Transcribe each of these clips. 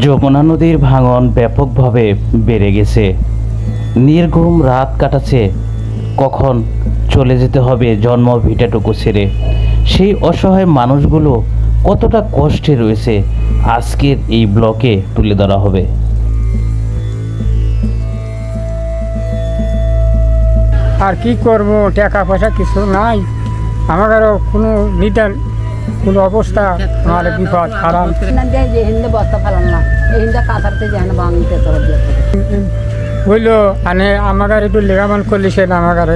যমুনা নদীর ভাঙন ব্যাপকভাবে বেড়ে গেছে। নির্ঘুম রাত কাটাচ্ছে, কখন চলে যেতে হবে জন্ম ভিটাটুকু ছেড়ে। সেই অসহায় মানুষগুলো কতটা কষ্টে রয়েছে, আজকের এই ব্লকে তুলে ধরা হবে। আর কি করব, টাকা পয়সা কিছু নাই। আমাদেরও কোনো নিদান কোনো অবস্থা আমার বিপদ খারাপ হিন্দে বস্তা ফেলান না হিন্দে কাঁথারতে মানে আমাদের একটু লেগামন করলে সে আমাদের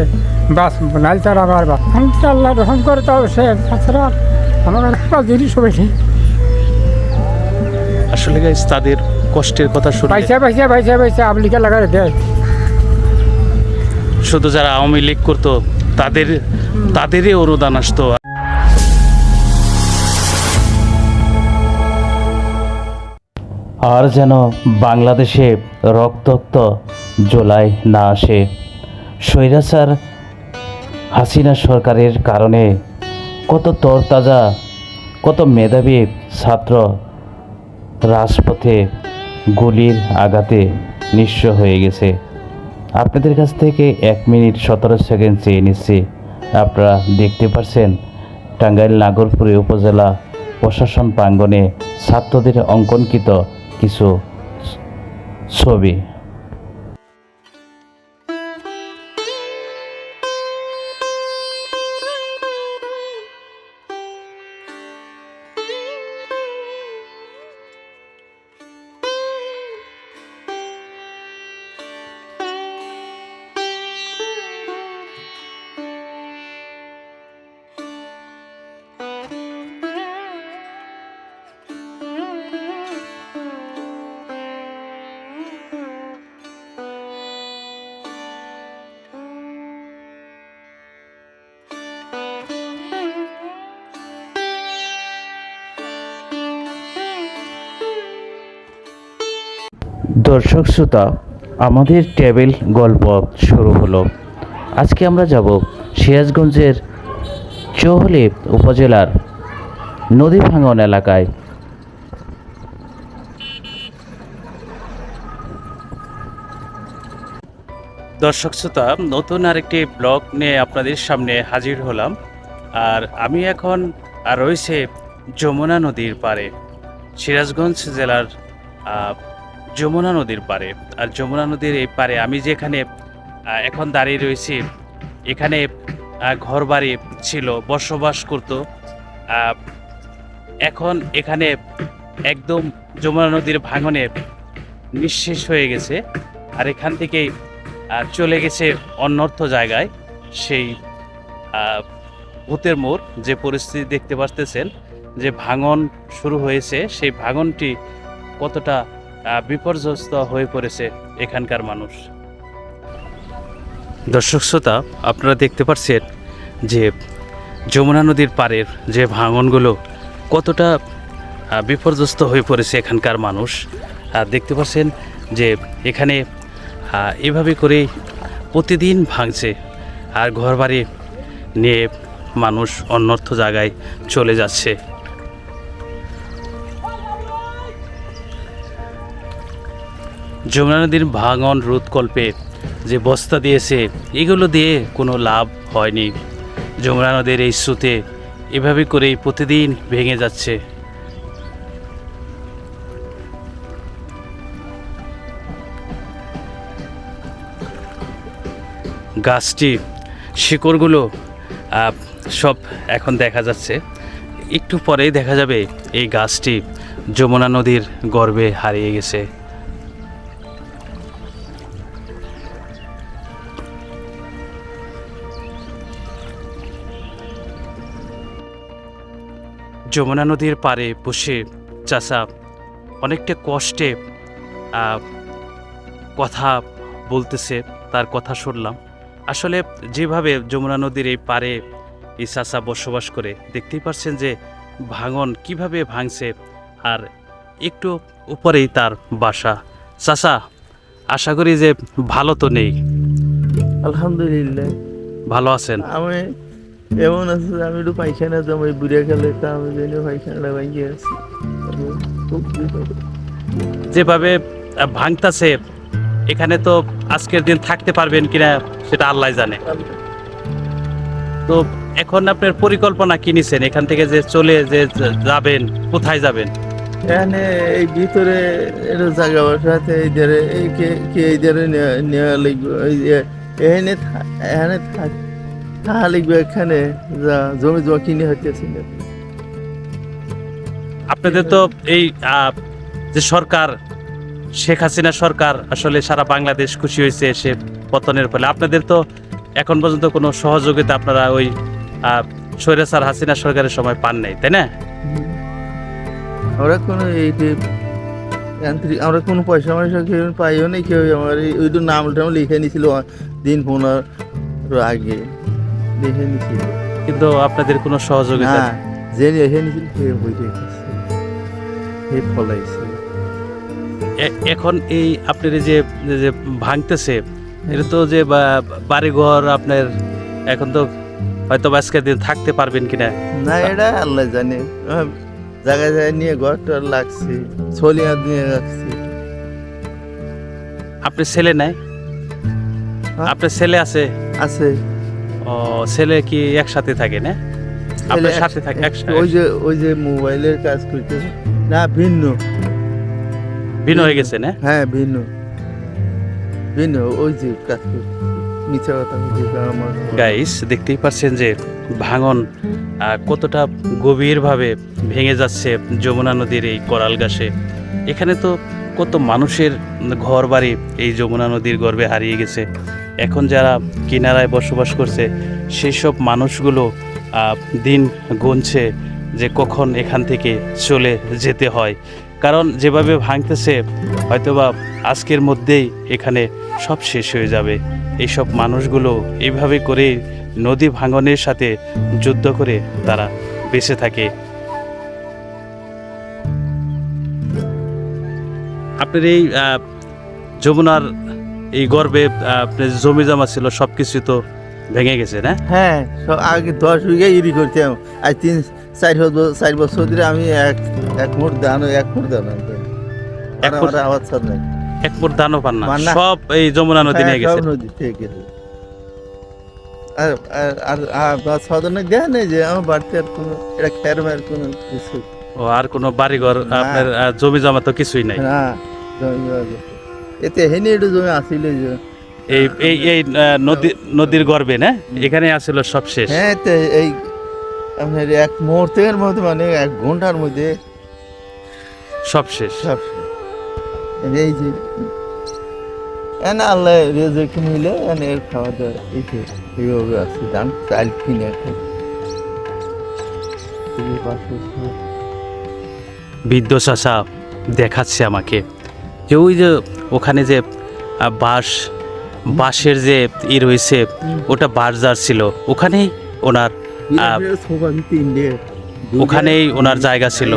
বাস নাইল তার আমার বাস আমি তো আল্লাহ রহম করে তো সে তাছাড়া আমাদের জিনিস হবে আসলে গাইস তাদের কষ্টের কথা শুনলে পয়সা পয়সা পয়সা পয়সা আবলিকা লাগাই দেয় শুধু যারা আওয়ামী লীগ করতো তাদের তাদেরই অনুদান আসতো আর যেন বাংলাদেশে রক্তাক্ত জোলাই না আসে। স্বৈরাচার হাসিনা সরকারের কারণে কত তরতাজা, কত মেধাবী ছাত্র রাজপথে গুলির আঘাতে নিঃস্ব হয়ে গেছে। আপনাদের কাছ থেকে এক মিনিট সতেরো সেকেন্ড চেয়ে নিচ্ছি। আপনারা দেখতে পাচ্ছেন টাঙ্গাইল নাগরপুরে উপজেলা প্রশাসন প্রাঙ্গণে ছাত্রদের অঙ্কনকৃত কিছু ছবি। দর্শক শ্রোতা, আমাদের টেবিল গল্প শুরু হলো। আজকে আমরা যাব সিরাজগঞ্জের চৌহলি উপজেলার নদী ভাঙন এলাকায়। দর্শক শ্রোতা, নতুন আরেকটি ব্লগ নিয়ে আপনাদের সামনে হাজির হলাম। আর আমি এখন রয়েছে যমুনা নদীর পারে সিরাজগঞ্জ জেলার যমুনা নদীর পারে আর যমুনা নদীর এই পারে আমি যেখানে এখন দাঁড়িয়ে রয়েছি এখানে ঘর বাড়ি ছিল বসবাস করত। এখন এখানে একদম যমুনা নদীর ভাঙনে নিঃশেষ হয়ে গেছে। আর এখান আহ, চলে গেছে অন্যর্থ জায়গায় সেই ভূতের মোড়। যে পরিস্থিতি দেখতে পাচ্তেছেন যে ভাঙন শুরু হয়েছে সেই ভাঙনটি কতটা বিপর্যস্ত হয়ে পড়েছে এখানকার মানুষ। দর্শক শ্রোতা, আপনারা দেখতে পাচ্ছেন যে যমুনা নদীর পাড়ের যে ভাঙনগুলো কতটা বিপর্যস্ত হয়ে পড়েছে এখানকার মানুষ। আর দেখতে পাচ্ছেন যে এখানে এভাবে করেই প্রতিদিন ভাঙছে আর ঘরবাড়ি নিয়ে মানুষ অন্যর্থ জায়গায় চলে যাচ্ছে। যমুনা নদীর ভাঙন রোধকল্পে যে বস্তা দিয়েছে, এগুলো দিয়ে কোনো লাভ হয়নি। যমুনা নদীর এই স্রোতে এভাবে করেই প্রতিদিন ভেঙে যাচ্ছে। গাছটি, শিকড়গুলো সব এখন দেখা যাচ্ছে। একটু পরেই দেখা যাবে এই গাছটি যমুনা নদীর গর্ভে হারিয়ে গেছে। যমুনা নদীর পাড়ে বসে চাষা অনেকটা কষ্টে কথা বলতেছে তার কথা শুনলাম। আসলে যেভাবে যমুনা নদীর এই পাড়ে এই চাষা বসবাস করে দেখতেই পাচ্ছেন যে ভাঙন কীভাবে ভাঙছে আর একটু উপরেই তার বাসা। চাষা আশা করি যে ভালো তো নেই। আলহামদুলিল্লাহ। ভালো আছেন? আমি এমন আছে যে আমি একটু পায়খানা জমাই বুড়িয়া গেলে তা আমি জন্য পায়খানাটা ভাঙিয়ে আছি। যেভাবে ভাঙতাছে এখানে তো আজকের দিন থাকতে পারবেন কিনা সেটা আল্লাহ জানে। তো এখন আপনার পরিকল্পনা কি নিছেন? এখান থেকে যে চলে যে যাবেন কোথায় যাবেন? এখানে এই ভিতরে এটা জায়গা বসাতে এই ধারে এই কে কে এই ধারে নেওয়া- ওই যে এখানে এখানে থাক- থাকা লিখবে এখানে যা জমি জমা কিনে হইতেছে। না। আপনাদের তো এই যে সরকার শেখ হাসিনা সরকার আসলে সারা বাংলাদেশ খুশি হয়েছে সে পতনের ফলে। আপনাদের তো এখন পর্যন্ত কোনো সহযোগিতা আপনারা ওই স্বৈরাচার হাসিনা সরকারের সময় পান নাই তাই না? আমরা কোনো এই যে আমরা কোনো পয়সা ময়সা কেউ পাইও নাই কেউ আমার ওই তো নাম টাম লিখে নিছিল দিন পনেরো আগে। নিছিল কিন্তু আপনাদের কোনো সহযোগিতা না যে নিছিল সে সে ফলাইছে। এখন এই আপনার যে যে ভাঙতেছে এটা তো যে বাড়িঘর আপনার এখন তো হয়তো আজকের দিন থাকতে পারবেন কিনা? না এটা আল্লাহ জানে। জায়গায় জায়গায় নিয়ে ঘরটা লাগছে ছলিয়া নিয়ে রাখছি। আপনার ছেলে নাই? হ্যাঁ। আপনার ছেলে আছে? আছে। ছেলে কি একসাথে থাকে না? আপনার সাথে থাকে একসাথে। ওই যে ওই যে মোবাইলের কাজ করতেছে। না ভিন্ন। ভিন্ন হয়ে গেছে না? হ্যাঁ ভিন্ন। ভিন্ন ওই যে কাজ মিথ্যা কথা গাইস দেখতেই পাচ্ছেন যে ভাঙন কতটা গভীরভাবে ভেঙে যাচ্ছে যমুনা নদীর এই করাল গাছে এখানে তো কত মানুষের ঘর বাড়ি এই যমুনা নদীর গর্ভে হারিয়ে গেছে। এখন যারা কিনারায় বসবাস করছে সেই সব মানুষগুলো দিন গুনছে যে কখন এখান থেকে চলে যেতে হয়। কারণ যেভাবে ভাঙতেছে, হয়তোবা আজকের মধ্যেই এখানে সব শেষ হয়ে যাবে। এইসব মানুষগুলো এইভাবে করে নদী ভাঙনের সাথে যুদ্ধ করে তারা বেঁচে থাকে। আপনার এই যমুনার এই গর্বে জমি জমা ছিল সব কিছু তো ভেঙে গেছে না? হ্যাঁ আগে দশ বিঘা ইরি করতাম। আজ তিন চার বছর চার বছর ধরে আমি এক এক মোট দান এক মোট দান এক? আমার আওয়াজ ছাড় নাই। এক দানও পান না। সব এই যমুনা নদী নিয়ে হ্যাঁ, গেছে নদী গেছে। আর আর- আর দেয় যে আমার বাড়িতে আর কোনো এটা খের কোনো কিছু। ও আর কোনো বাড়িঘর আপনার জমি জমা তো কিছুই নাই। জমি জমা। এতে হেনে একটু জমি আসিল যে এই এই এই নদী নদীর গর্বে না? এখানে আসলে সব শেষ। হ্যাঁ তো এই আপনার এক মুহূর্তের মধ্যে মানে এক ঘণ্টার মধ্যে সব শেষ। সব শেষ। এই যে এনে আল্লাহ রেজেক মিলে এনে এর খাওয়া দাওয়া এই যে এইভাবে আছে দাম চাল কিনে। বৃদ্ধ চাষা দেখাচ্ছে আমাকে। যে ওই যে ওখানে যে বাঁশ বাঁশের যে ই রয়েছে ওটা বার্জার ছিল। ওখানেই ওনার ওখানেই ওনার জায়গা ছিল।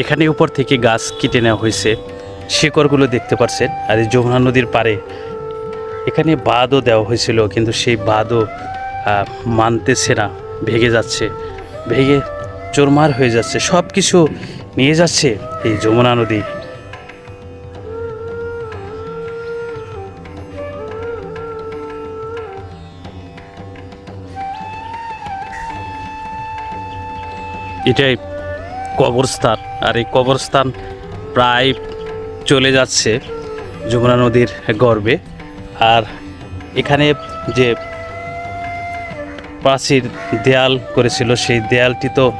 এখানে উপর থেকে গাছ কেটে নেওয়া হয়েছে। শিকড়গুলো দেখতে পাচ্ছেন আর এই যমুনা নদীর পাড়ে এখানে বাঁধও দেওয়া হয়েছিল কিন্তু সেই আহ, মানতেছে না ভেঙে যাচ্ছে ভেঙে চোরমার হয়ে যাচ্ছে সব কিছু নিয়ে যাচ্ছে এই যমুনা নদী। এটাই কবরস্থান আর এই কবরস্থান প্রায় চলে যাচ্ছে যমুনা নদীর গর্ভে আর এখানে যে প্রাচীর দেয়াল করেছিল, সেই দেয়ালটি তো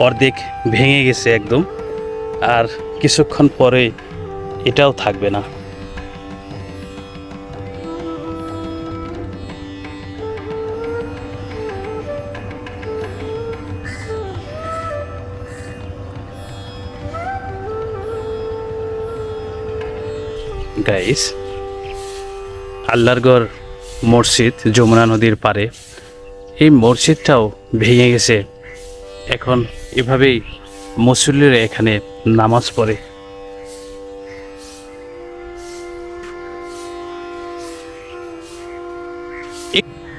অর্ধেক ভেঙে গেছে একদম। আর কিছুক্ষণ পরে এটাও থাকবে না। গাইস আল্লাহরগড় মসজিদ যমুনা নদীর পারে এই মসজিদটাও ভেঙে গেছে। এখন এভাবেই মুসল্লিরা এখানে নামাজ পড়ে।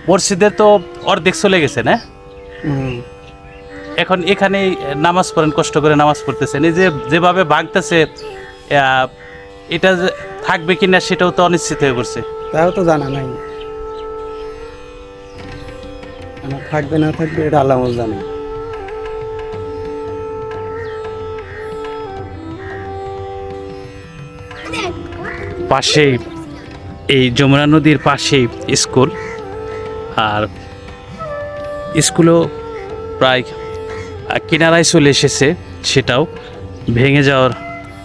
মসজিদের তো অর্ধেক চলে গেছে না? এখন এখানে নামাজ পড়েন কষ্ট করে নামাজ পড়তেছেন। এই যে যেভাবে ভাঙতেছে এটা থাকবে কিনা সেটাও তো অনিশ্চিত হয়ে পড়ছে। তাও তো জানা নাই। আমার থাকবে না থাকবে, এটা আল্লাহ জানে। পাশেই এই যমুনা নদীর পাশেই স্কুল, আর স্কুলও প্রায় কিনারায় চলে এসেছে সেটাও ভেঙে যাওয়ার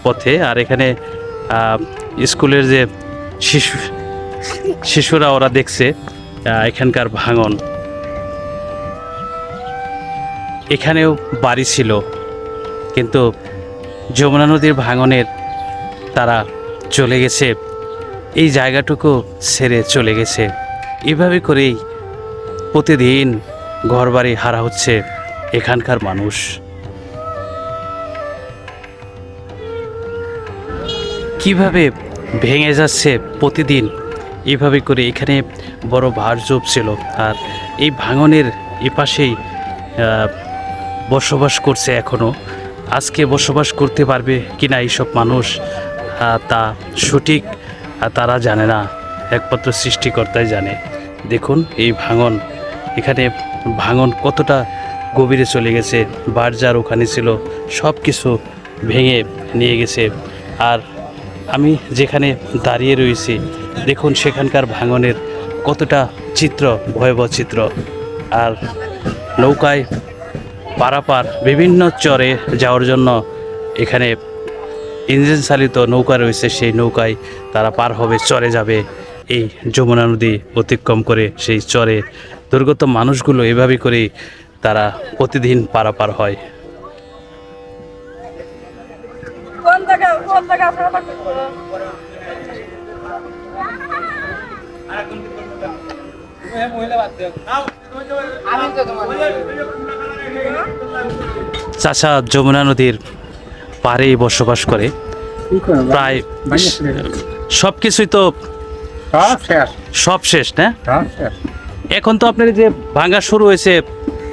পথে, আর এখানে স্কুলের যে শিশু শিশুরা ওরা দেখছে এখানকার ভাঙন। এখানেও বাড়ি ছিল, কিন্তু যমুনা নদীর ভাঙনের তারা চলে গেছে, এই জায়গাটুকু ছেড়ে চলে গেছে। এভাবে করেই প্রতিদিন ঘরবাড়ি হারা হচ্ছে এখানকার মানুষ। কীভাবে ভেঙে যাচ্ছে প্রতিদিন এইভাবে করে এখানে বড় ভার ছিল। আর এই ভাঙনের এপাশেই বসবাস করছে এখনও আজকে বসবাস করতে পারবে কিনা এইসব মানুষ তা সঠিক তারা জানে না। একমাত্র সৃষ্টিকর্তাই জানে। দেখুন এই ভাঙন, এখানে ভাঙন কতটা গভীরে চলে গেছে বারজার ওখানে ছিল সব কিছু ভেঙে নিয়ে গেছে। আর আমি যেখানে দাঁড়িয়ে রয়েছি দেখুন সেখানকার ভাঙনের কতটা চিত্র, ভয়াবহ চিত্র। আর নৌকায় পারাপার বিভিন্ন চরে যাওয়ার জন্য এখানে ইঞ্জিন চালিত নৌকা রয়েছে, সেই নৌকায় তারা পার হবে, চরে যাবে। এই যমুনা নদী অতিক্রম করে সেই চরে দুর্গত মানুষগুলো এভাবে করেই তারা প্রতিদিন পারাপার হয়। চাচা যমুনা নদীর পাড়েই বসবাস করে। প্রায়। সব কিছুই তো সব শেষ, না? এখন তো আপনার যে ভাঙা শুরু হয়েছে,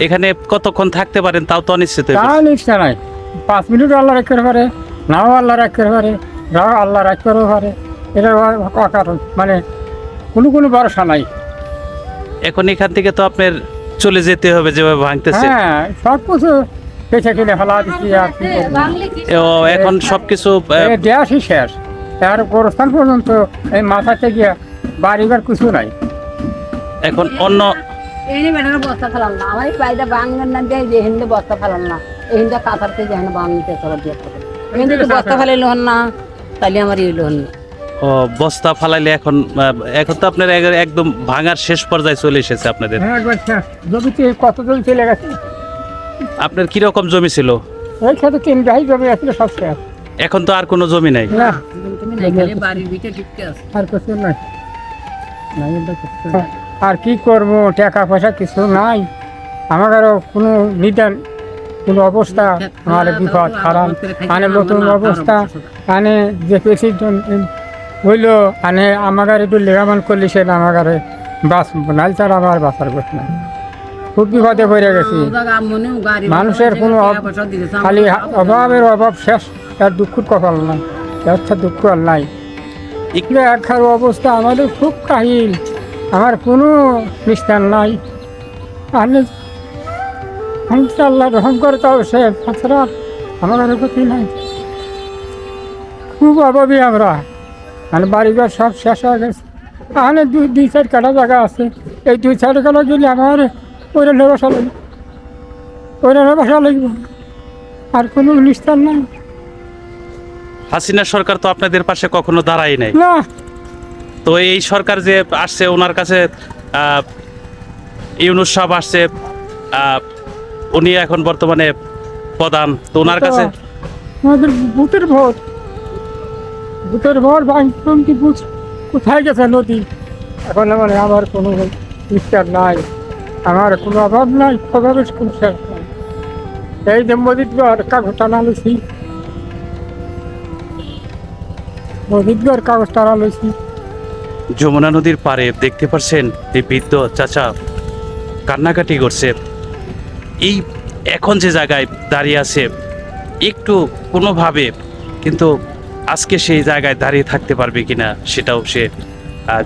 এখানে কতক্ষণ থাকতে পারেন? তাও তো অনিশ্চিত নাই। পাঁচ মিনিট আল্লাহ রাখতে পারে নাও আল্লাহ রাখতে পারে যাও আল্লাহ রাখতে পারে এটা অকারণ। মানে কোনো কোনো ভরসা নাই। এখন এখান থেকে তো আপনার চলে যেতে হবে যেভাবে ভাঙতেছে। হ্যাঁ সব কিছু পেছে কিনে ফেলা দিচ্ছি আর কি ও এখন সবকিছু আহ, এই শেষ। আর গোরস্থান পর্যন্ত এই মাথা থেকে বাড়িঘর কিছু নাই। এখন অন্য বস্তা ফেলাম না। আমার পায়দা বাঙ্গার না দিয়ে যে হিন্দু বস্তা ফেলাম না। এই হিন্দু কাতারতে যেখানে বাংলাতে চলা দিয়ে হিন্দু বস্তা ফেলাইল হন না তাহলে আমার ইল হন না। বস্তা ফালাইলে এখন এখন তো আপনার এক- একদম ভাঙার শেষ পর্যায়ে চলে এসেছে আপনাদের। হ্যাঁ জমিতে কত জমি চলে গেছে? আপনার কীরকম জমি ছিল? ওই সাথে তিন গাই জমি আসলে সব শেষ এখন তো আর কোনো জমি নাই। না। তুমি নাই খালি বাড়ির ভিতরে ঢুকতে আছে। আর কিছু নাই। আর কি করব টাকা পয়সা কিছু নাই। আমার আরও কোনো নিদান কোনো অবস্থা আমার বিপদ খারাপ মানে নতুন অবস্থা আনে যে প্রেসিডেন্ট হইল আনে আমার একটু লেখামান করলি সে আমার বাস নাই তার আমার বাসার কথা না খুব বিপদে পড়ে গেছি। মানুষের কোনো খালি অভাবের অভাব শেষ তার দুঃখ কপাল নাই। একটা দুঃখ আর নাই। এগুলো একখার অবস্থা আমাদের খুব কাহিল। আমার কোনো নিস্তার নাই। আমি আল্লাহ রহম করে তাও সে তাছাড়া আমার আর গতি নাই। খুব অভাবী আমরা। মানে বাড়িঘর সব শেষ হয়ে গেছে। আনে দুই দুই চার কাটা জায়গা আছে। এই দুই চার কাটা যদি আমার ওরা বসা লাগবে ওরা বসা লাগবে আর কোনো নিস্তার নাই। হাসিনা সরকার তো আপনাদের পাশে কখনো দাঁড়ায় নাই। না। তো এই সরকার যে আসছে ওনার কাছে ইউনুস সাহেব আসছে উনি এখন বর্তমানে প্রধান। তো ওনার কাছে আমাদের বুথের ভোট। বুথের ভোট ভাঙচুন কি কোথায় গেছে নদী? এখন মানে আমার কোনো নিস্তার নাই। আমার কোনো অভাব নাই অভাবের কোনো শেষ নাই। এই যে মদিতগড় কাগজ টানা লইছি। মদিতগড় কাগজ টানা লইছি। যমুনা নদীর পারে দেখতে পাচ্ছেন এই বৃদ্ধ চাচা কান্নাকাটি করছে। এই এখন যে জায়গায় দাঁড়িয়ে আছে একটু কোনোভাবে কিন্তু আজকে সেই জায়গায় দাঁড়িয়ে থাকতে পারবে কিনা সেটাও সে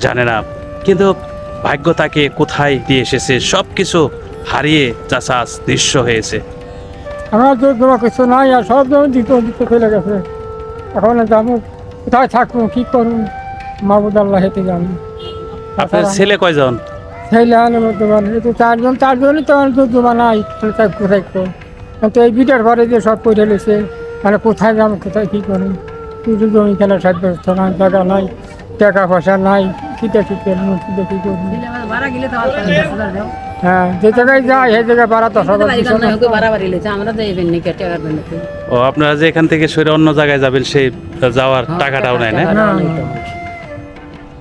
জানে না। কিন্তু ভাগ্য তাকে কোথায় দিয়ে এসেছে সব কিছু হারিয়ে আজ দৃশ্য হয়েছে। আমার তো জমা কিছু নাই আর সব জমি দিতে দিতে চলে গেছে। এখন যাব কোথায় থাকব কি করব? মাহবুদ আল্লাহ হেঁটে যাব আপনার ছেলে কয়জন? মধ্যে মানে এই তো চারজন চারজনই তো আমার দুধ নাই কোথায় তো কিন্তু এই বিটার ঘরে যে সব পড়ে লেছে মানে কোথায় যাব কোথায় কী করব? শুধু জমি সাহায্য ব্যবস্থা নাই টাকা নাই টাকা পয়সা নাই কিটা কি করব কিটা কি করব। হ্যাঁ যে জায়গায় যায় সেই জায়গায় বাড়া দশ ও আপনারা যে এখান থেকে সরে অন্য জায়গায় যাবেন সেই যাওয়ার টাকাটাও নেয় না না।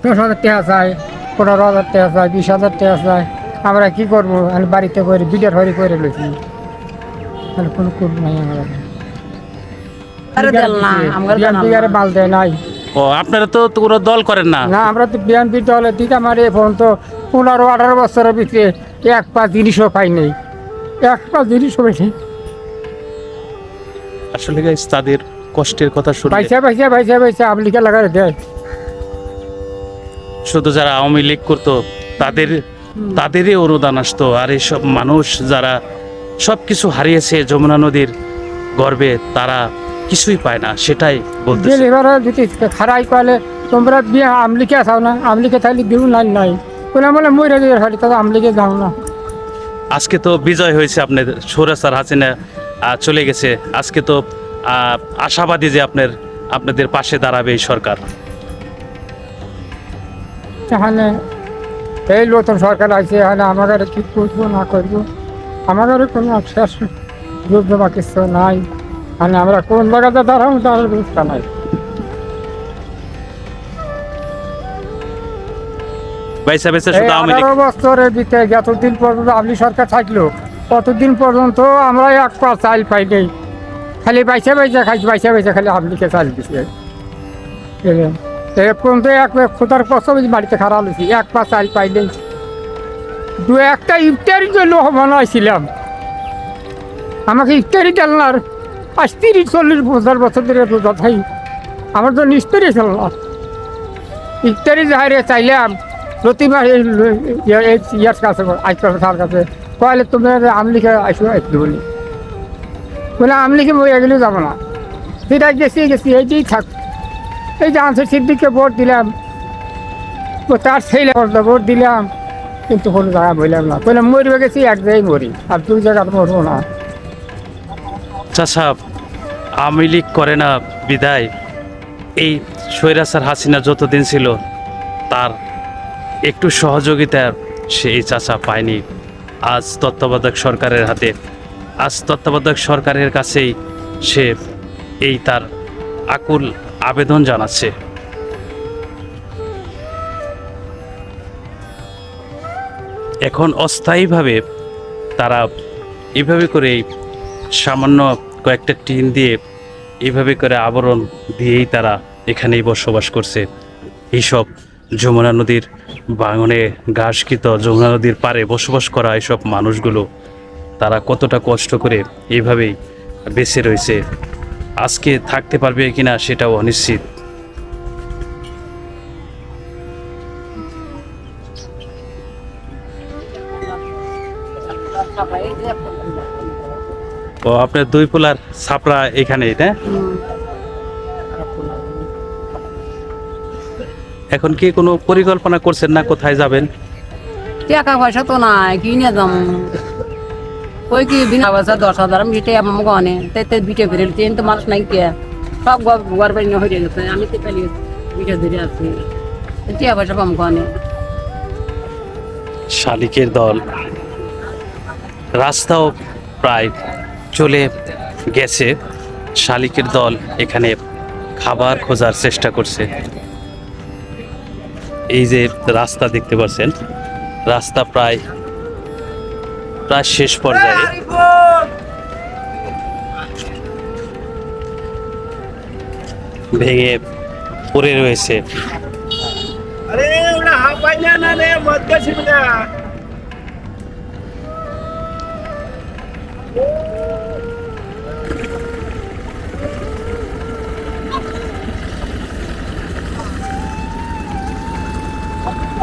দশ হাজার টাকা চাই পনেরো হাজার টাকা চাই বিশ হাজার টাকা চাই আমরা কি করব আমি বাড়িতে করে বিটার হরি করে লেছি তাহলে কোনো করব নাই আমরা আরে দেল না আমার জানা বিহারে দেয় নাই। ও আপনারা তো কোনো দল করেন না? না আমরা তো বিএনপি দলের দিকে আমার এই ফোন তো পনেরো আঠারো বছরের ভিতরে এক পাঁচ জিনিসও পাই নেই। এক পাঁচ জিনিসও পাইনি আসলে guys, তাদের কষ্টের কথা শুনলে পয়সা পয়সা পয়সা পয়সা আবলিকা লাগাই দেয়। শুধু যারা আওয়ামী লীগ করতো তাদের তাদেরই অনুদান আসতো। আর এইসব মানুষ যারা সব কিছু হারিয়েছে যমুনা নদীর গর্বে তারা কিছুই পায় না সেটাই বলতেছে। গেলে এবার যদি খারাই কলে তোমরা বিয়ে আমলিকে আসাও না আমলিকে তাহলে দিও নাই নাই। কোনো বলে মরে দিয়ে খালি তবে আমলিকে যাও না। আজকে তো বিজয় হয়েছে আপনার সৌরাস্তার হাসিনা চলে গেছে। আজকে তো আশাবাদী যে আপনার আপনাদের পাশে দাঁড়াবে এই সরকার। এখানে এই নতুন সরকার আছে এখানে আমাদের কি করব না করব? আমাদের কোনো শেষ যুদ্ধ বা কিছু নাই। মানে আমরা কোন জায়গাতে দাঁড়াবো তার ব্যবস্থা নাই। বাইসা বাইসা শুধু আওয়ামী লীগ বছরের ভিতরে যতদিন পর্যন্ত সরকার থাকল ততদিন পর্যন্ত আমরা এক পা চাল পাই নেই। খালি বাইসা বাইসা খাইছি বাইসা বাইসা খালি চাল দিছে। পর্যন্ত এক খোদার কষ্ট বেশি বাড়িতে খারাপ হয়েছি এক পা চাল পাই নেই। দু একটা ইফতারি জন্য বানাইছিলাম আমাকে ইফতারি জানলার আজ তিরিশ, চল্লিশ পঞ্চাশ বছর ধরে রোজা থাই আমার তো নিস্তরি না ইফতারি যাহারে চাইলাম প্রতি ইয়ার কাছে আজকাল তার কাছে। কয়লে তুমি আমলিকে আসো আসতে বলি। বলে, আমলিকে বইয়া গেলেও যাব না। সেটা গেছি গেছি, এইটাই থাক। এই যে আনসার সিদ্দিককে ভোট দিলাম তার ছেলে ভোট দিলাম। কিন্তু কোনো জায়গা বললাম না। বললাম মরবে গেছি, এক জায়গায় মরি। আর দুই জায়গায় মরবো না। চাষা আওয়ামী লীগ করে না, বিদায়। এই স্বৈরাচার হাসিনা যতদিন ছিল, তার একটু সহযোগিতা সেই চাচা পায়নি। আজ তত্ত্বাবধায়ক সরকারের হাতে, আজ তত্ত্বাবধায়ক সরকারের কাছেই সে এই তার আকুল আবেদন জানাচ্ছে। এখন অস্থায়ীভাবে তারা এভাবে করে সামান্য কয়েকটা টিন দিয়ে এইভাবে করে আবরণ দিয়েই তারা এখানেই বসবাস করছে। এইসব যমুনা নদীর বাঙনে ঘাসকৃত যমুনা নদীর পাড়ে বসবাস করা এইসব মানুষগুলো তারা কতটা কষ্ট করে এইভাবেই বেঁচে রয়েছে। আজকে থাকতে পারবে কিনা সেটাও অনিশ্চিত। ও আপনার দুই পোলার ছাপড়া এখানেই না এখন কি কোনো পরিকল্পনা করছেন না কোথায় যাবেন? টাকা পয়সা তো নাই কি নিয়ে যাম? ওই কি বিনা পয়সা দশ হাজার আমি বিটে আমার গনে তাই তাই বিটে ফিরে ট্রেন তো মানুষ নাই কে। সব ঘর বাড়ি হয়ে গেছে আমি তো পেলি বিটে ধরে আছি। টাকা পয়সা পাম গনে শালিকের দল। রাস্তাও প্রায় চলে গেছে। শালিকের দল এখানে খাবার খোঁজার চেষ্টা করছে। এই যে রাস্তা দেখতে পাচ্ছেন, রাস্তা প্রায় প্রায় শেষ পর্যায়ে। ভেঙে পড়ে রয়েছে। আরে না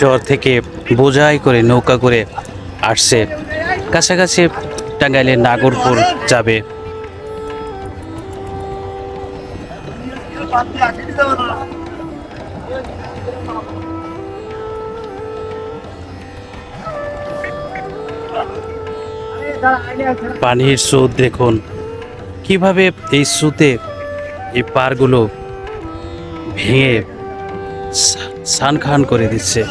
চর থেকে বোঝাই করে নৌকা করে আসছে। কাছাকাছি টাঙ্গাইলের নাগরপুর যাবে। পানির স্রোত দেখুন। কীভাবে এই স্রোতে এই পারগুলো ভেঙে সান খান করে দিচ্ছে।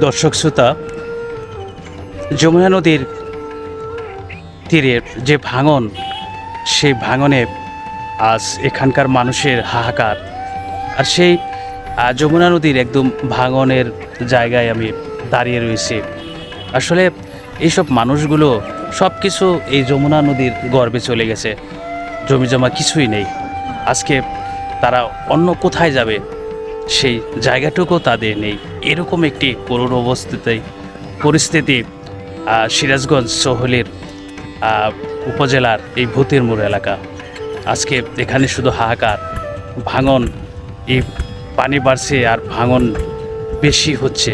দর্শক শ্রোতা, যমুনা নদীর তীরের যে ভাঙন, সেই ভাঙনে আজ এখানকার মানুষের হাহাকার। আর সেই যমুনা নদীর একদম ভাঙনের জায়গায় আমি দাঁড়িয়ে রয়েছি। আসলে এইসব মানুষগুলো সব কিছু এই যমুনা নদীর গর্বে চলে গেছে। জমি জমা কিছুই নেই। আজকে তারা অন্য কোথায় যাবে? সেই জায়গাটুকু তাদের নেই। এরকম একটি করুণ অবস্থিতে, পরিস্থিতি সিরাজগঞ্জ সহলের উপজেলার এই ভূতের মোড় এলাকা। আজকে এখানে শুধু হাহাকার, ভাঙন, এই পানি বাড়ছে আর ভাঙন বেশি হচ্ছে।